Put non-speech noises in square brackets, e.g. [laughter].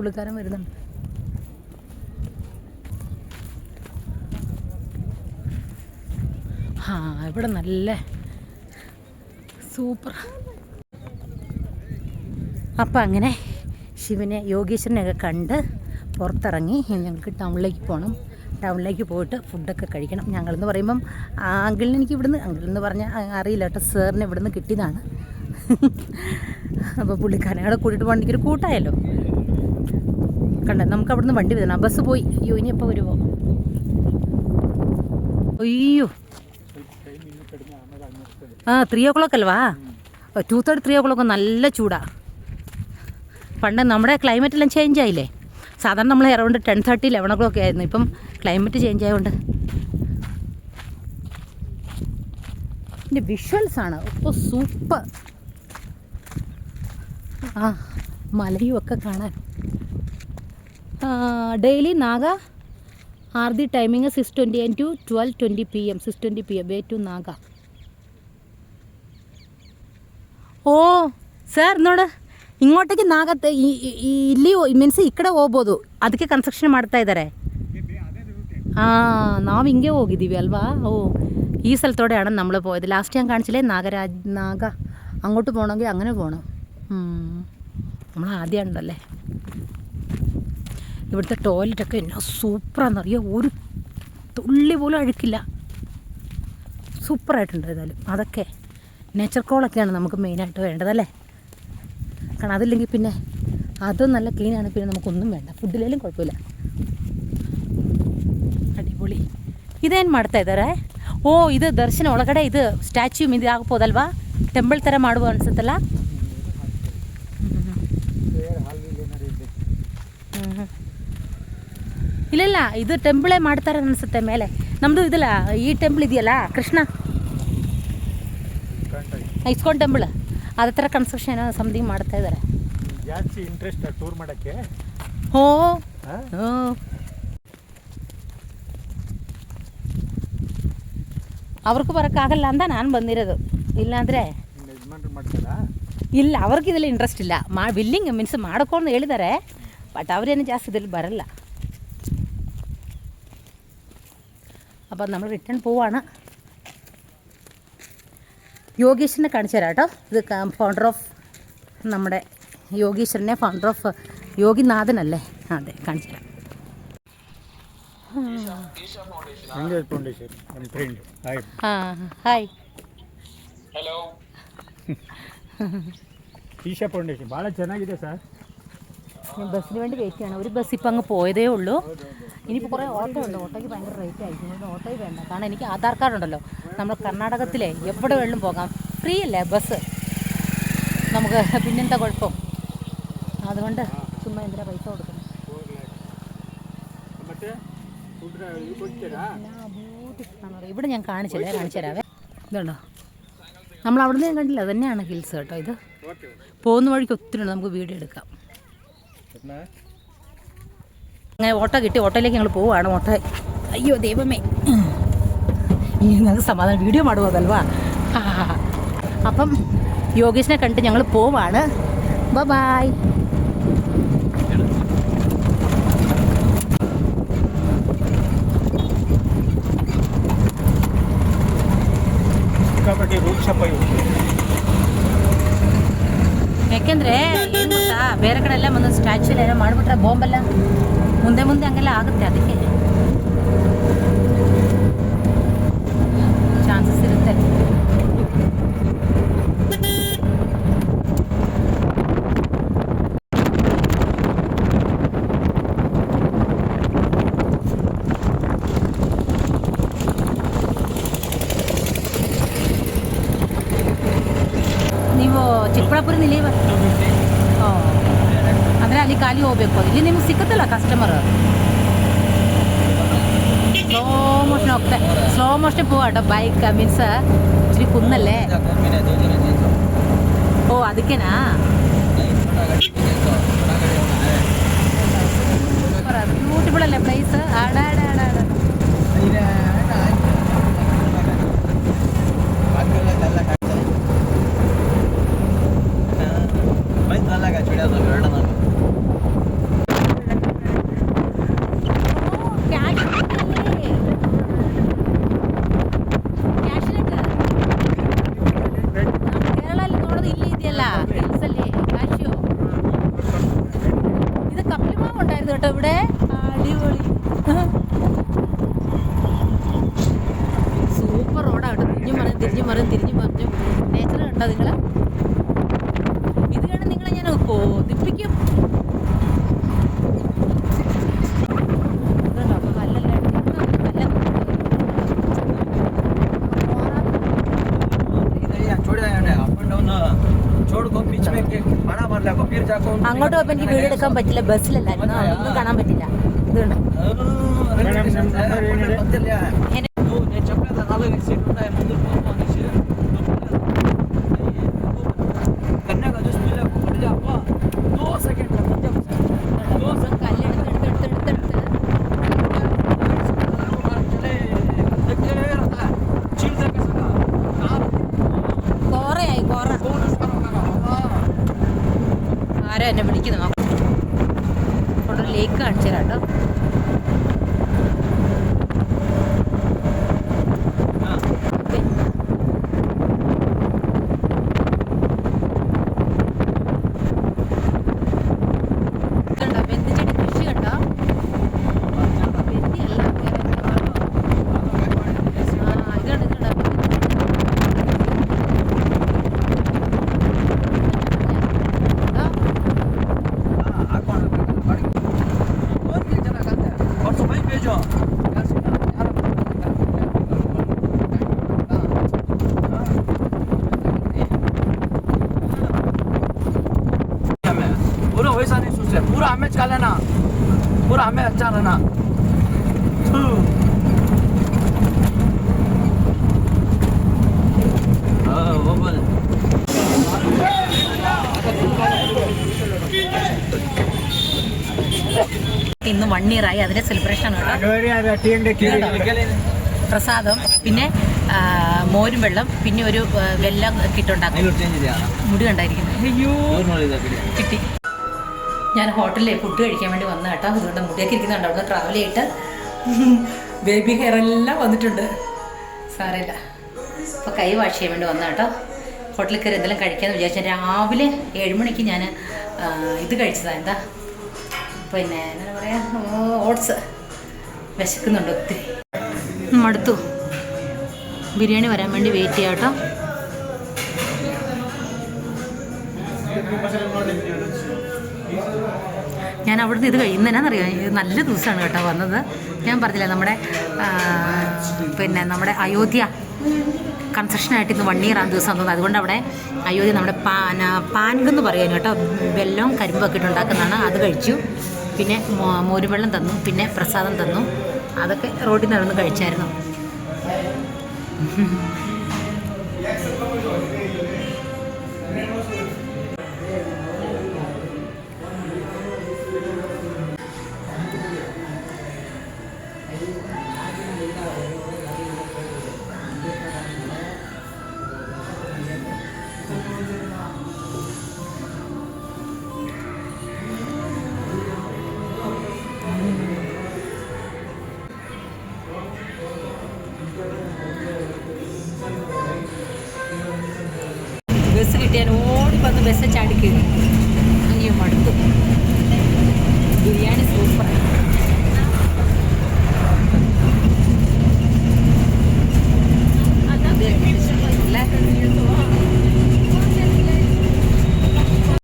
പുള്ളിക്കാരൻ വരുന്നുണ്ട്. ആ ഇവിടെ നല്ല സൂപ്പർ. അപ്പം അങ്ങനെ ശിവനെ യോഗീശ്വരനെയൊക്കെ കണ്ട് പുറത്തിറങ്ങി ഞങ്ങൾക്ക് ടൗണിലേക്ക് പോകണം ടൗണിലേക്ക് പോയിട്ട് ഫുഡൊക്കെ കഴിക്കണം. ഞങ്ങളെന്ന് പറയുമ്പം അങ്കിളിന് എനിക്ക് ഇവിടുന്ന് അങ്കിളെന്ന് പറഞ്ഞാൽ അറിയില്ല കേട്ടോ സാറിന് ഇവിടുന്ന് കിട്ടിയതാണ്. അപ്പോൾ പുള്ളിക്കാരനെ കൂടെ കൂട്ടിയിട്ട് പോകണമെങ്കിൽ ഒരു കൂട്ടായല്ലോ. കണ്ട നമുക്ക് അവിടുന്ന് വണ്ടി വിതണം ബസ് പോയി. അയ്യോ ഇനി എപ്പോൾ വരുമോ അയ്യോ. ആ ത്രീ ഓ ക്ലോക്ക് അല്ലവാ two third three o'clock നല്ല ചൂടാ. പണ്ട് നമ്മുടെ ക്ലൈമറ്റ് എല്ലാം ചേഞ്ച് ആയില്ലേ? സാധാരണ നമ്മൾ around ten thirty eleven o'clock ആയിരുന്നു. ഇപ്പം ക്ലൈമറ്റ് ചേഞ്ച് ആയതുകൊണ്ട് ഇതിന്റെ വിഷ്വൽസ് ആണ്. ഇപ്പോൾ സൂപ്പർ ആ മലയും ഒക്കെ കാണാൻ. daily Nagar the timing six twenty and to twelve twenty P M six twenty P M way to Naga O sir ನೋಡು ಹಿಂಗೋಟಕ್ಕೆ ನಾಗತ್ತೆ ಈ- ಈ- ಈ- ಇಲ್ಲಿ ಮೀನ್ಸ್ ಈ ಕಡೆ ಹೋಗ್ಬೋದು ಅದಕ್ಕೆ ಕನ್ಸ್ಟ್ರಕ್ಷನ್ ಮಾಡ್ತಾ ಇದ್ದಾರೆ ಹಾಂ ನಾವು ಹಿಂಗೆ ಹೋಗಿದ್ದೀವಿ ಅಲ್ವಾ ഓ ഈ സ്ഥലത്തോടെയാണ് നമ്മൾ പോയത് ലാസ്റ്റ് ഞാൻ കാണിച്ചില്ലേ നാഗരാജ് നാഗ അങ്ങോട്ട് പോകണമെങ്കിൽ അങ്ങനെ പോകണം നമ്മൾ ആദ്യമുണ്ടല്ലേ ഇവിടുത്തെ ടോയ്ലറ്റൊക്കെ എന്നാ സൂപ്പറാണെന്നറിയോ ഒരു തുള്ളി പോലും അഴുക്കില്ല. സൂപ്പറായിട്ടുണ്ട് ഏതായാലും അതൊക്കെ നേച്ചർ കോളൊക്കെയാണ് നമുക്ക് മെയിനായിട്ട് വേണ്ടതല്ലേ കാരണം അതില്ലെങ്കിൽ പിന്നെ അതും നല്ല ക്ലീനാണ് പിന്നെ നമുക്കൊന്നും വേണ്ട. ഫുഡിലേലും കുഴപ്പമില്ല. അടിപൊളി. ಇದೇನು ಮಾಡ್ತಾ ഓ ഇത് ദർശനം ದರ್ಶನ ഇത് സ്റ്റാച്യൂ ಸ್ಟ್ಯಾಚ್ಯೂ ಮಿದಿ ടെമ്പിൾ ಟೆಂಪಲ್ ಥರ ಮಾಡುವ ಅನಿಸುತ್ತಲ್ಲ ಇಲ್ಲ ಇಲ್ಲ ಇದು ಟೆಂಪಲೇ ಮಾಡ್ತಾರೆ ಅನ್ಸುತ್ತೆ ಮೇಲೆ. ನಮ್ಮದು ಇದಲ್ಲ ಈ ಟೆಂಪಲ್ ಇದೆಯಲ್ಲ ಕೃಷ್ಣ? ಇಸ್ಕಾನ್ ಟೆಂಪಲ್ ಅದೇ ಥರ ಕನ್ಸ್ಟ್ರಕ್ಷನ್ ಏನೋ ಸಮಥಿಂಗ್ ಮಾಡ್ತಾ ಇದ್ದಾರೆ ಜಾಸ್ತಿ ಇಂಟ್ರೆಸ್ಟ್ ಟೂರ್ ಮಾಡಕ್ಕೆ? ಹೋ. ಅವ್ರಿಗೂ ಬರೋಕ್ಕಾಗಲ್ಲ ಅಂತ ನಾನು ಬಂದಿರೋದು. ಇಲ್ಲಾಂದರೆ? ಇಲ್ಲ ಅವ್ರಿಗೆ ಇದರಲ್ಲಿ ಇಂಟ್ರೆಸ್ಟ್ ಇಲ್ಲ. ಮಾ ಬಿಲ್ಲಿಂಗ್ ಮೀನ್ಸ್ ಮಾಡ್ಕೊಂಡು ಹೇಳಿದ್ದಾರೆ ಬಟ್ ಅವ್ರೇನು ಜಾಸ್ತಿ ಇದ್ರಲ್ಲಿ ಬರಲ್ಲ. അപ്പം നമ്മൾ റിട്ടേൺ പോവാണ് യോഗീശ്വരനെ കാണിച്ചു തരാം കേട്ടോ ഇത് ഫൗണ്ടർ ഓഫ് നമ്മുടെ യോഗീശ്വരനെ ഫൗണ്ടർ ഓഫ് യോഗിനാഥനല്ലേ അതെ കാണിച്ചു തരാം ಅಂಗೇಜ್ ಫೌಂಡೇಶನ್ ನನ್ನ ಫ್ರೆಂಡ್ ಹಾಯ್ ആ ഹായ് ಈಶಾ ಫೌಂಡೇಶನ್ ಭಾಳ ಚೆನ್ನಾಗಿದೆ ಸರ್ ഞാൻ ബസ്സിന് ബസ്സിന് വേണ്ടി വെയിറ്റ് ചെയ്യണം. ഒരു ബസ് ഇപ്പം അങ്ങ് പോയതേ ഉള്ളൂ. ഇനിയിപ്പോൾ കുറേ ഓട്ടോ ഉണ്ട്. ഓട്ടോയ്ക്ക് ഭയങ്കര റേറ്റ് ആയിരിക്കും. അതുകൊണ്ട് ഓട്ടോയിൽ വേണ്ട. കാരണം എനിക്ക് ആധാർ കാർഡ് ഉണ്ടല്ലോ. നമ്മൾ കർണാടകത്തിലെ എവിടെ വേണമെങ്കിലും പോകാം. ഫ്രീ അല്ലേ ബസ്? നമുക്ക് പിന്നെന്താ കുഴപ്പം? അതുകൊണ്ട് ചുമ്മാ എന്തിനാ പൈസ കൊടുക്കണം ഇവിടെ ഞാൻ കാണിച്ചല്ലേ കാണിച്ചു തരാവേ ഇതുണ്ടോ? നമ്മൾ അവിടെ നിന്ന് കണ്ടില്ല. തന്നെയാണ് ഹിൽസ് കേട്ടോ ഇത്. പോകുന്ന വഴിക്ക് ഒത്തിരി നമുക്ക് വീഡിയോ എടുക്കാം. അങ്ങനെ ഓട്ടോ കിട്ടി ഓട്ടോയിലേക്ക് ഞങ്ങൾ പോവാണ് ഓട്ടോ അയ്യോ ദൈവമേ. ഞങ്ങൾക്ക് സമാധാനം. വീഡിയോ മാടുവതല്ലവാ അപ്പം യോഗീഷിനെ കണ്ടിട്ട് ഞങ്ങൾ പോവാണ്. Bye Thank you. ಯಾಕೆಂದರೆ ಏನು ಗೊತ್ತಾ? ಬೇರೆ ಕಡೆ ಎಲ್ಲ ಒಂದು ಸ್ಟ್ಯಾಚ್ಯೂಲ್ ಏನೋ ಮಾಡಿಬಿಟ್ರೆ ಬಾಂಬೆಲ್ಲ ಮುಂದೆ ಮುಂದೆ ಹಂಗೆಲ್ಲ ಆಗುತ್ತೆ ಅದಕ್ಕೆ. ಚಾನ್ಸಸ್ ಇರುತ್ತೆ. ಪೂರಿ ನೀವು ಓ ಅಂದರೆ ಅಲ್ಲಿ ಖಾಲಿ ಹೋಗ್ಬೇಕು ಇಲ್ಲಿ ನಿಮ್ಗೆ ಸಿಕ್ಕತ್ತಲ್ಲ ಕಸ್ಟಮರ್ ಸ್ಲೋ ಮೋಷನ್ ಹೋಗ್ತಾ ಸ್ಲೋ ಮೋಷನ್ ಪೋವಾಟ ಬೈಕ್ ಮೀನ್ಸ್ ಇಚ್ರಿ ಕುನ್ನಲ್ಲೇ ಓ ಅದಕ್ಕೇನಾ ബ്യൂട്ടിഫുൾ അല്ലേ പ്ലേസ് ആടാടാടാടാ കല്ല് അങ്ങോട്ട് പോയപ്പോ എനിക്ക് വീഡിയോ എടുക്കാൻ പറ്റില്ല ബസ്സിലല്ലായിരുന്നു അതൊന്നും കാണാൻ പറ്റില്ല ഇതുണ്ട് എന്നെ വിളിക്കുന്നു നോക്കാം അവിടെ ഒരു ലേക്ക് കാണിച്ചു തരാം കേട്ടോ ഓക്കേ. ഇതുണ്ടോ ബന്ധിച്ചെടി കൃഷി കണ്ടോ ബന്ധിയല്ല ആ ഇതുണ്ട് ഇതുണ്ട് ഇതാ पूरा वैसा नहीं सोच रहे पूरा हमें चला लेना पूरा हमें अच्छा रहना हाँ वो बोल ഇന്ന് വൺ ഇയർ ആയി അതിന്റെ സെലിബ്രേഷൻ ആണ് കേട്ടോ അതുവരെ അത് അട്ടിയുണ്ട് പ്രസാദം പിന്നെ ആ, മോരും വെള്ളം പിന്നെ ഒരു ആ, വെല്ലം കിട്ടുണ്ടാക്കും चेंज दिया മുടി കണ്ടായിരിക്കുന്നത് അയ്യോ नॉर्मल इधर കിട്ടി ഞാൻ ഹോട്ടലിൽ ഫുഡ് കഴിക്കാൻ വേണ്ടി വന്ന കേട്ടോ അതുകൊണ്ട് മുടിയൊക്കെ ഇരിക്കുന്നുണ്ട്. അവിടെ ട്രാവൽ ചെയ്തിട്ട് [laughs] ബേബി ഹെയർ എല്ലാം വന്നിട്ടുണ്ട്. സാരമില്ല. അപ്പോൾ കൈ വാഷ് ചെയ്യാൻ വേണ്ടി വന്ന കേട്ടോ ഹോട്ടലിൽ കയറി എന്തെങ്കിലും കഴിക്കാമെന്ന് വിചാരിച്ചാൽ രാവിലെ ഏഴ് മണിക്ക് ഞാൻ ഇത് കഴിച്ചതാണ് എന്താ? പിന്നെ എന്താ പറയുക ഓട്സ്. വിശക്കുന്നുണ്ട് ഒത്തിരി. മടുത്തു. ബിരിയാണി വരാൻ വേണ്ടി വെയിറ്റ് ചെയ്യാം കേട്ടോ ഞാൻ അവിടുന്ന് ഇത് കഴിയുന്നതിനാണെന്നറിയാം ഇത് നല്ല ദിവസമാണ് കേട്ടോ വന്നത്. ഞാൻ പറഞ്ഞില്ല നമ്മുടെ പിന്നെ നമ്മുടെ അയോധ്യ കൺസ്ട്രക്ഷനായിട്ട് ഇന്ന് വൺ ഇയർ ആണ് ദിവസം തോന്നുന്നത് അതുകൊണ്ട് അവിടെ അയോധ്യ നമ്മുടെ പാന പാൻകെന്ന് പറയാൻ കേട്ടോ. വെല്ലവും കരിമ്പൊക്കെ ഇട്ട് ഉണ്ടാക്കുന്നതാണ്. അത് കഴിച്ചു. പിന്നെ മോരുവെള്ളം തന്നു. പിന്നെ പ്രസാദം തന്നു. അതൊക്കെ റോഡിൽ നടന്ന് കഴിച്ചായിരുന്നു. ബസ് കിട്ടിയാൽ ഓടി വന്ന് ബസ് ചാടി അങ്ങനെ മടുത്തു. ബിരിയാണി സൂപ്പറാണ് എല്ലാവരും